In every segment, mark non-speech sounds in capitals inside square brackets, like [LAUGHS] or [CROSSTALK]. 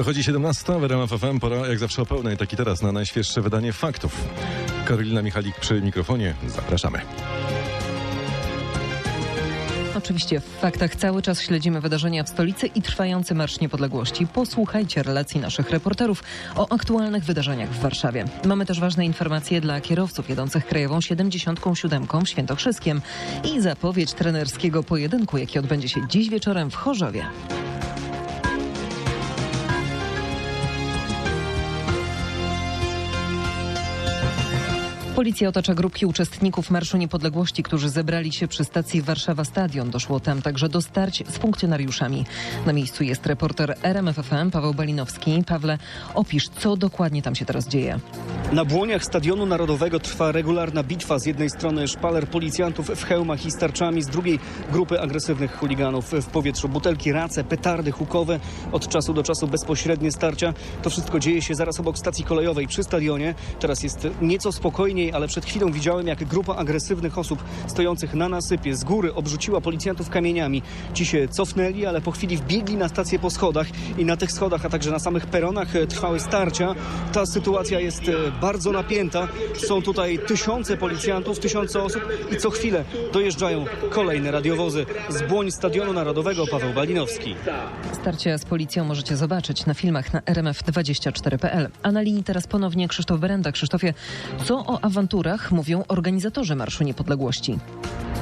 Dochodzi 17 w RMF FM, pora jak zawsze o pełnej, tak i teraz na najświeższe wydanie faktów. Karolina Michalik przy mikrofonie, zapraszamy. Oczywiście w faktach cały czas śledzimy wydarzenia w stolicy i trwający Marsz Niepodległości. Posłuchajcie relacji naszych reporterów o aktualnych wydarzeniach w Warszawie. Mamy też ważne informacje dla kierowców jedących krajową 77 w Świętokrzyskiem i zapowiedź trenerskiego pojedynku, jaki odbędzie się dziś wieczorem w Chorzowie. Policja otacza grupki uczestników Marszu Niepodległości, którzy zebrali się przy stacji Warszawa Stadion. Doszło tam także do starć z funkcjonariuszami. Na miejscu jest reporter RMFFM Paweł Balinowski. Pawle, opisz, co dokładnie tam się teraz dzieje. Na błoniach Stadionu Narodowego trwa regularna bitwa. Z jednej strony szpaler policjantów w hełmach i starczami, z drugiej grupy agresywnych chuliganów w powietrzu. Butelki, race, petardy hukowe, od czasu do czasu bezpośrednie starcia. To wszystko dzieje się zaraz obok stacji kolejowej przy stadionie. Teraz jest nieco spokojniej, ale przed chwilą widziałem, jak grupa agresywnych osób stojących na nasypie z góry obrzuciła policjantów kamieniami. Ci się cofnęli, ale po chwili wbiegli na stację po schodach i na tych schodach, a także na samych peronach e, trwały starcia. Ta sytuacja jest e, bardzo napięta. Są tutaj tysiące policjantów, tysiące osób i co chwilę dojeżdżają kolejne radiowozy. Z błoń Stadionu Narodowego Paweł Balinowski. Starcie z policją możecie zobaczyć na filmach na rmf24.pl. A na linii teraz ponownie Krzysztof Berenda. Krzysztofie, co o awanturach mówią organizatorzy Marszu Niepodległości?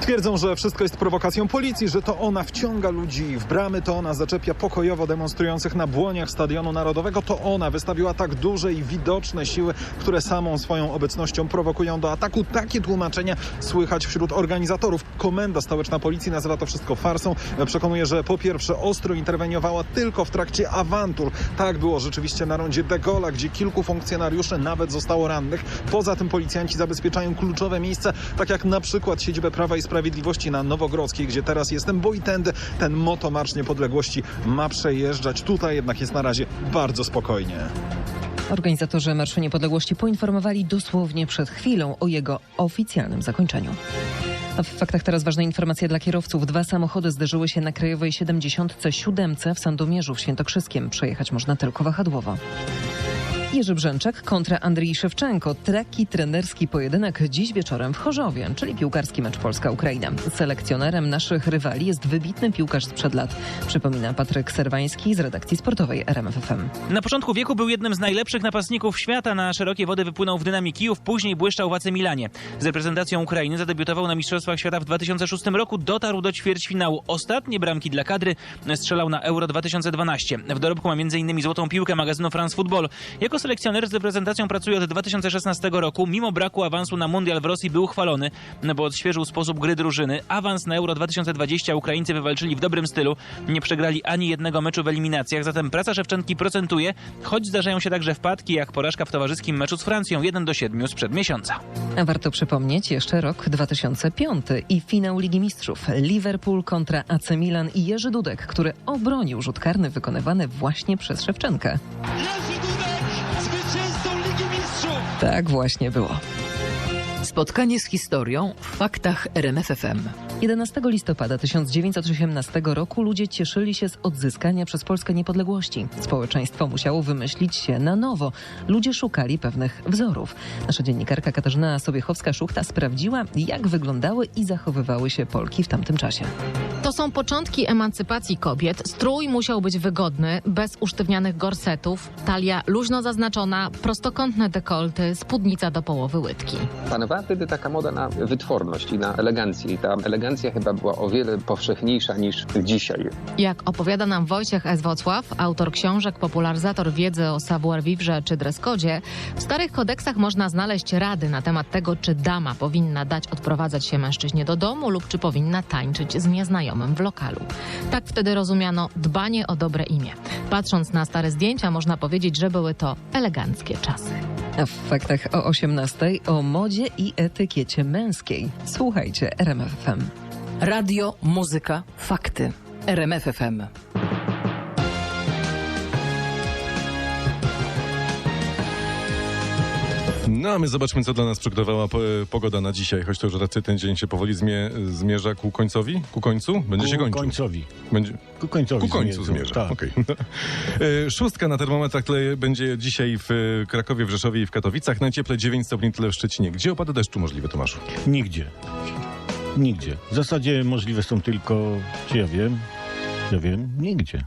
Twierdzą, że wszystko jest prowokacją policji, że to ona wciąga ludzi w bramy, to ona zaczepia pokojowo demonstrujących na błoniach Stadionu Narodowego, to ona wystawiła tak duże i widoczne siły, które samą swoją obecnością prowokują do ataku. Takie tłumaczenia słychać wśród organizatorów. Komenda stołeczna policji nazywa to wszystko farsą. Przekonuje, że po pierwsze ostro interweniowała tylko w trakcie awantur. Tak było rzeczywiście na rondzie de Gaulle'a, gdzie kilku funkcjonariuszy nawet zostało rannych. Poza tym policjanci zabezpieczają kluczowe miejsca, tak jak na przykład siedzibę Prawa i Sprawiedliwości na Nowogrodzkiej, gdzie teraz jestem, bo i tędy ten motomarsz niepodległości ma przejeżdżać. Tutaj jednak jest na razie bardzo spokojnie. Organizatorzy Marszu Niepodległości poinformowali dosłownie przed chwilą o jego oficjalnym zakończeniu. A w faktach teraz ważna informacja dla kierowców. Dwa samochody zderzyły się na Krajowej 77 w Sandomierzu w Świętokrzyskiem. Przejechać można tylko wahadłowo. Jerzy Brzęczek kontra Andrii Szewczenko. Taki trenerski pojedynek dziś wieczorem w Chorzowie, czyli piłkarski mecz Polska-Ukraina. Selekcjonerem naszych rywali jest wybitny piłkarz sprzed lat. Przypomina Patryk Serwański z redakcji sportowej RMFFM. Na początku wieku był jednym z najlepszych napastników świata. Na szerokie wody wypłynął w Dynamie Kijów, później błyszczał w AC Milanie. Z reprezentacją Ukrainy zadebiutował na Mistrzostwach Świata w 2006 roku, dotarł do ćwierćfinału. Ostatnie bramki dla kadry strzelał na Euro 2012. W dorobku ma m.in. złotą piłkę magazynu France Football. Jako selekcjoner z reprezentacją pracuje od 2016 roku. Mimo braku awansu na Mundial w Rosji był chwalony, bo odświeżył sposób gry drużyny. Awans na Euro 2020 Ukraińcy wywalczyli w dobrym stylu. Nie przegrali ani jednego meczu w eliminacjach, zatem praca Szewczenki procentuje, choć zdarzają się także wpadki, jak porażka w towarzyskim meczu z Francją 1 do 7 sprzed miesiąca. A warto przypomnieć jeszcze rok 2005 i finał Ligi Mistrzów. Liverpool kontra AC Milan i Jerzy Dudek, który obronił rzut karny wykonywany właśnie przez Szewczenkę. Tak właśnie było. Spotkanie z historią w faktach RMFFM. 11 listopada 1918 roku ludzie cieszyli się z odzyskania przez Polskę niepodległości. Społeczeństwo musiało wymyślić się na nowo. Ludzie szukali pewnych wzorów. Nasza dziennikarka Katarzyna Sobiechowska-Szuchta sprawdziła, jak wyglądały i zachowywały się Polki w tamtym czasie. To są początki emancypacji kobiet. Strój musiał być wygodny, bez usztywnianych gorsetów, talia luźno zaznaczona, prostokątne dekolty, spódnica do połowy łydki. Panowała wtedy taka moda na wytworność i na elegancję. I ta elegancja chyba była o wiele powszechniejsza niż dzisiaj. Jak opowiada nam Wojciech S. Wocław, autor książek, popularyzator wiedzy o savoir-vivre czy dreskodzie, w starych kodeksach można znaleźć rady na temat tego, czy dama powinna dać odprowadzać się mężczyźnie do domu lub czy powinna tańczyć z nieznajomym w lokalu. Tak wtedy rozumiano dbanie o dobre imię. Patrząc na stare zdjęcia, można powiedzieć, że były to eleganckie czasy. A w faktach o 18 o modzie i etykiecie męskiej. Słuchajcie RMFFM. Radio, muzyka, fakty. RMFFM. No a my zobaczmy, co dla nas przygotowała po- pogoda na dzisiaj, choć to już raczej ten dzień się powoli zmie, zmierza ku końcowi, ku końcu, będzie się Ku kończył. końcowi. Będzie, Ku końcowi. ku końcu zmierza. Tak. Okej. [LAUGHS] E, Szóstka na termometrach tyle będzie dzisiaj w e, Krakowie, w Rzeszowie i w Katowicach. Najcieplej 9 stopni tyle w Szczecinie. Gdzie opady deszczu możliwe, Tomaszu? Nigdzie. Nigdzie. W zasadzie możliwe są tylko, czy ja wiem, ja wiem, nigdzie.